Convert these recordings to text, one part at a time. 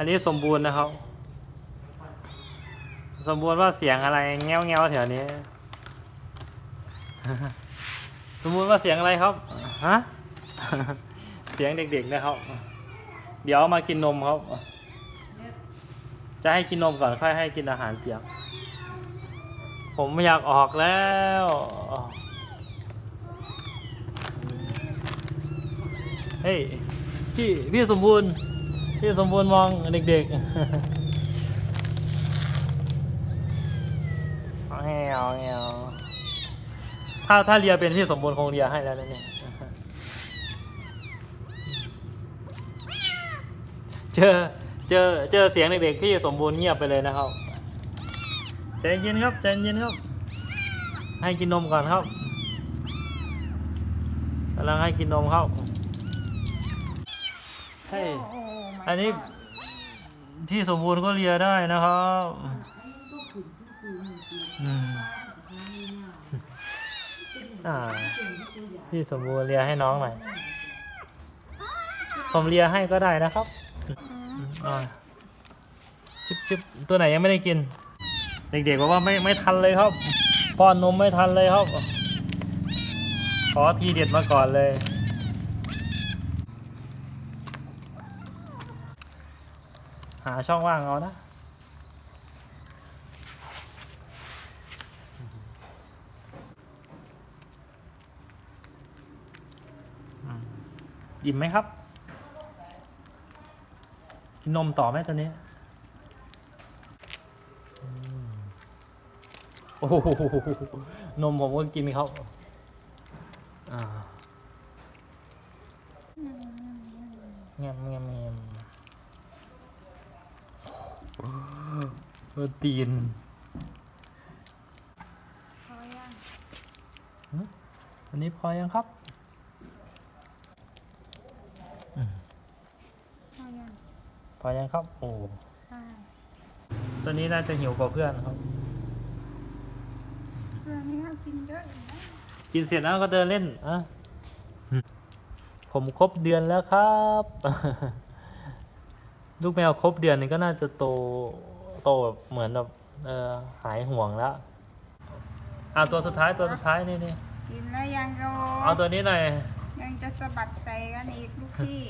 อันนี้สมบูรณ์นะครับ สมบูรณ์ว่าเสียงอะไรแง้วแง้วแถวนี้ สมบูรณ์ว่าเสียงอะไรครับฮะเสียงเด็กๆนะครับ เดี๋ยวมากินนมครับ จะให้กินนมก่อนค่อยให้กินอาหารเปียก ผมไม่อยากออกแล้วเฮ้ยพี่พี่สมบูรณ์ พี่สมบูรณ์มองเด็กๆเอาแงวแงวถ้าถ้าเรียเป็นพี่สมบูรณ์คงเรียให้แล้วนะเนี่ยเจอเจอเจอเสียงเด็กๆพี่สมบูรณ์เงียบไปเลยนะครับใจเย็นครับใจเย็นครับ ให้กินนมก่อนครับกำลังให้กินนมครับเฮ้ อันนี้พี่สมบูรณ์ก็เลียได้นะครับอ่าพี่สมบูรณ์เลียให้น้องหน่อยผมเลียให้ก็ได้นะครับอ่าชิบชิบตัวไหนยังไม่ได้กิน เด็กๆบอกว่าไม่ไม่ทันเลยครับป้อนนมไม่ทันเลยครับ ขอทีเด็ดมาก่อนเลยาช่องว่างเอานะอืมอิ่มไหมครับ กินนมต่อไหมตอนนี้อืมโอ้โห นมผมก็กินครับ อ่าแงมแงมแงม โอ้ตีนพอยังอันนี้พอยังครับพอยังพอยังครับ โอ้ใช่ตอนนี้น่าจะหิวกว่าเพื่อนครับเรื่องนี้กินเยอะอยู่นะกินเสร็จแล้วก็เดินเล่นอะผมครบเดือนแล้วครับ ลูกแมวครบเดือนนึงก็น่าจะโต โตแบบเหมือนแบบเออหายห่วงแล้วอ่าตัวสุดท้ายตัวสุดท้ายนี่นี่กินแล้วยังก็เอาตัวนี้หน่อยยังจะสะบัดใส่กันอีกลูกพี่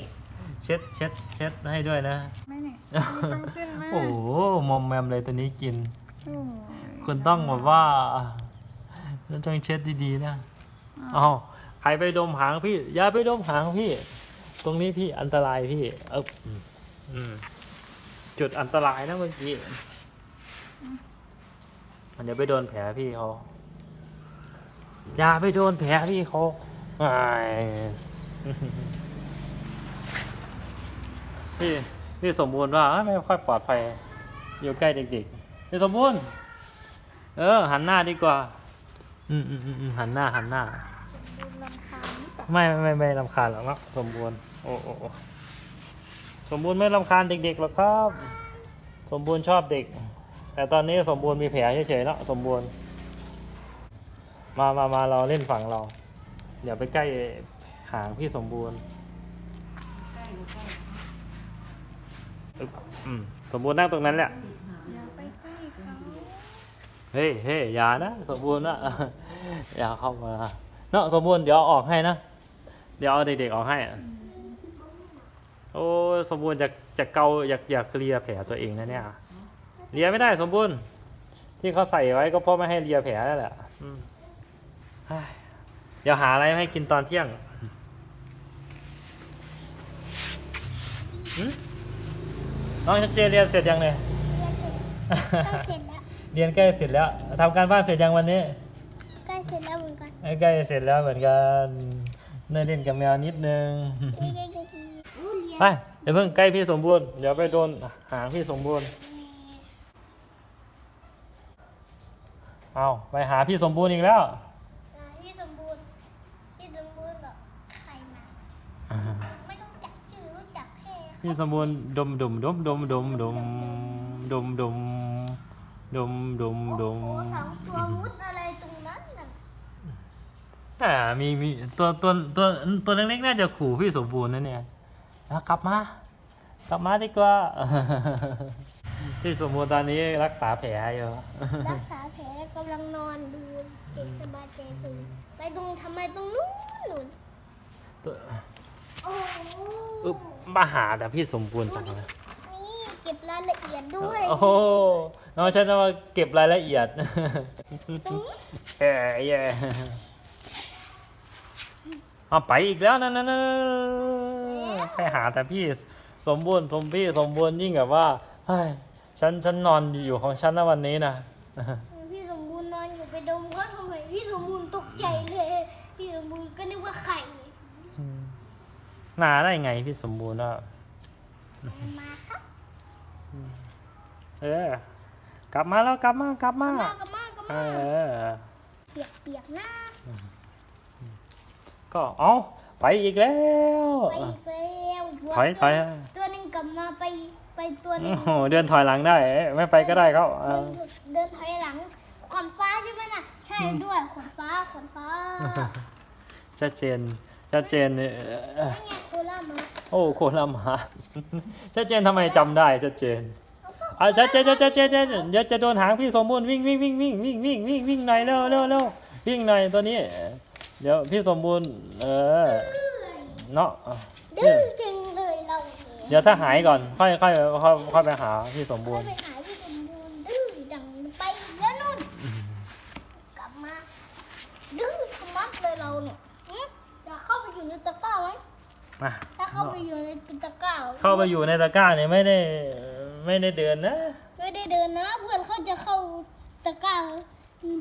เช็ดเช็ดเช็ดให้ด้วยนะ ไม่เนี่ยไม่ต้องขึ้นมาโอ้โหมอมแมมเลยตัวนี้กินโอ้ยคุณต้องแบบว่าต้องเช็ดดีๆนะอ๋อใครไปดมหางพี่ อย่าไปดมหางพี่ ตรงนี้พี่อันตรายพี่ เอออืมอืม จุดอันตรายนะเมื่อกี้ มันจะไปโดนแผลพี่เขาอย่าไปโดนแผลพี่เขาอ้ายพี่พี่สมบูรณ์ว่าไม่ค่อยปลอดภัยอยู่ใกล้เด็กๆพี่สมบูรณ์ เออ หันหน้าดีกว่า อืมอืมอืมหันหน้าหันหน้า ไม่ไม่ไม่ลำคาญหรอกเนาะสมบูรณ์ โอ้โอ้ สมบูรณ์ไม่ลำคาญเด็กๆหรอกครับ สมบูรณ์ชอบเด็ก แต่ตอนนี้สมบูรณ์มีแผลเฉยๆแล้วสมบูรณ์ มามามาเราเล่นฝั่งเราอย่าไปใกล้หางพี่สมบูรณ์อืมสมบูรณ์นั่งตรงนั้นแหละอย่าไปใกล้เขาเฮ้ยเฮ้ยอย่านะสมบูรณ์นะอย่าเข้ามาเนาะสมบูรณ์เดี๋ยวออกให้นะ เดี๋ยวเอาเด็กๆออกให้อ โอ้ยสมบูรณ์จะจะเกาอยากอยากเลียแผลตัวเองนะเนี่ยเลียไม่ได้สมบูรณ์ ที่เขาใส่ไว้ก็เพราะไม่ให้เลียแผลนั่นแหละอืมเฮ้ยเดี๋ยวหาอะไรมาให้กินตอนเที่ยงหึน้องชัดเจนเรียนเสร็จยังเนี่ยใกล้เสร็จแล้วเรียนใกล้เสร็จแล้วทำการบ้านเสร็จยังวันนี้ใกล้เสร็จแล้วเหมือนกันใกล้เสร็จแล้วเหมือนกันเล่นเล่นกับแมวนิดนึง ไม่ได้ดูทีอู้เรียนไปเดี๋ยวเพิ่งใกล้พี่สมบูรณ์เดี๋ยวไปโดนหางพี่สมบูรณ์ เอาไปหาพี่สมบูรณ์อีกแล้วอ่าพี่สมบูรณ์พี่สมบูรณ์เหรอใครมาไม่รู้จักชื่อรู้จักแค่พี่สมบูรณ์ดมดมดมดมดมดมดมดมดมดมดมโอ้โหสองตัวมุดอะไรตรงนั้นน่ะอ่ามีมีตัวตัวตัวตัวเล็กๆน่าจะขู่พี่สมบูรณ์นะเนี่ย แล้วกลับมา กลับมาดีกว่าพี่สมบูรณ์ตอนนี้รักษาแผลอยู่รักษาแผลกำลังนอนดูเด็กสบายใจตื่นไปตรงทำไมตรงนู้นนู่นตัวโอ้โหอึบมาหาแต่พี่สมบูรณ์จังเลยนี่เก็บรายละเอียดด้วยโอ้โหน้องฉันจะมาเก็บรายละเอียดตรงนี้แย่แย่เอาไปอีกแล้วนั่นนั่น นั่นไปหาแต่พี่สมบูรณ์สมพี่สมบูรณ์ยิ่งแบบว่าเฮ้ยฉันฉันนอนอยู่ของฉันนะวันนี้นะพี่สมบูรณ์นอนอยู่ไปดมเขาทำไมพี่สมบูรณ์ตกใจเลย พี่สมบูรณ์ก็นึกว่าไข่มาได้ไงพี่สมบูรณ์อะมาครับเออกลับมาแล้วกลับมากลับมามากระมากระเอมาอเปียกเปียกๆหน้าก็เอาไปอีกแล้วไปอีกแล้ว ถอยถอยตัวหนึ่งกลับมาไปไปตัวหนึโอ้งโหเดินถอยหลังได้ ไม่ไปก็ได้เขาเอเดิอนเดินถอยหลังขนฟ้าใช่ไหมน่ะ ใช่ด้วยขนฟ้าขนฟ้าชัดเจนชัดเจนเนี่ยเอ่อนั่นไงโคล่ามาโอ้โคลามาชัดเจนทำไมจำได้ชัดเจนอะชัดเจนชัดเจนชัดเจนเดี๋ยวจะโดนหางพี่สมบูรณ์วิ่งวิ่งวิ่งวิ่งวิ่งวิ่งวิ่งวิ่งหน่อยเร็วเร็วเร็ววิ่งหน่อยตัวนี้ เดี๋ยวพี่สมบูรณ์เออเนาะดื้อจังเลยเรา เนี่ยเดี๋ยวถ้าหายก่อนค่อยค่อยค่อยค่อยไปหาพี่สมบูรณ์ ไปหาพี่สมบูรณ์ดื้อดังไปแล้วนู่น กลับมาดื้อชะมัดเลยเราเนี่ยหึอยากเข้าไปอยู่ในตะกร้าไหมมา ถ้าเข้าไปอยู่ในตะกร้าเข้าไปอยู่ในตะกร้าเนี่ยไม่ได้ไม่ได้เดินนะ ไม่ได้เดินนะ เพื่อนเขาจะเข้าตะกร้า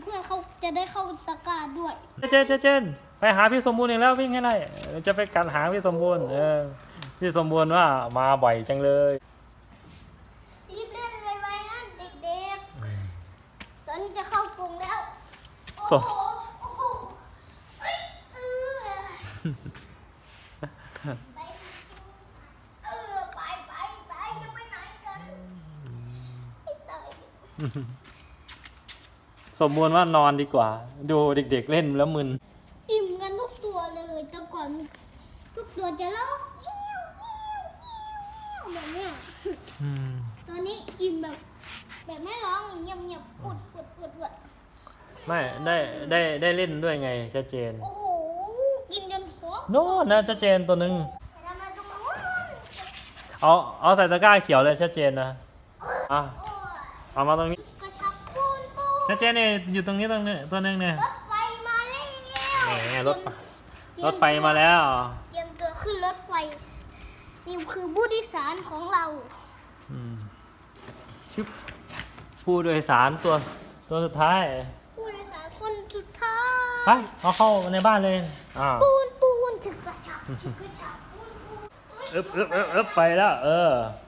เพื่อนเขาจะได้เข้าตะกร้าด้วย เจนเจนเจนไปหาพี่สมบูรณ์อีกแล้ววิ่งให้ได้เออจะไปกันหาพี่สมบูรณ์เออ พี่สมบูรณ์ว่ามาบ่อยจังเลย รีบเล่นไวๆนะเด็กๆ ตอนนี้จะเข้ากรงแล้ว โอ้ส่งโห โอ้โหเอ้ยเออไปเออไปไปไปจะไปไหนกันไอ้ตายสมบูรณ์ว่านอนดีกว่า ดูเด็กๆเล่นแล้วมึน อิ่มกันทุกตัวเลยแต่ก่อนทุกตัวจะร้องเอี้ยวเอี้ยวเอี้ยวเอี้ยวแบบเนี้ย อืมตอนนี้อิ่มแบบ แบบไม่ร้องอย่างเงียบเงียบๆปุดปุดปุดปุดไม่ได้ได้ได้เล่นด้วยไงชัดเจน โอ้โห กินจนท้องโน่นนะชัดเจนตัวหนึ่งทำไมตรงนู้นเอาเอาใส่ตะกร้าเขียวเลยชัดเจนนะอะโอ้ยเอามาตรงนี้กระชับปูนปูนชัดเจนเนี่ยอยู่ตรงนี้ตรงนี้ตัวหนึ่งเนี่ยรถไฟมาแล้วแหมรถรถไฟมาแล้ว เตรียมตัวขึ้นรถไฟ นี่คือผู้โดยสารของเราอืม ชึบผู้โดยสารตัวตัวสุดท้าย ผู้โดยสารคนสุดท้ายไปเอาเข้าในบ้านเลยอ่าปูนปูนถึกกระชับถึกกระชับปูนปูนอึบอึบอึบอึบไปแล้ว เออเ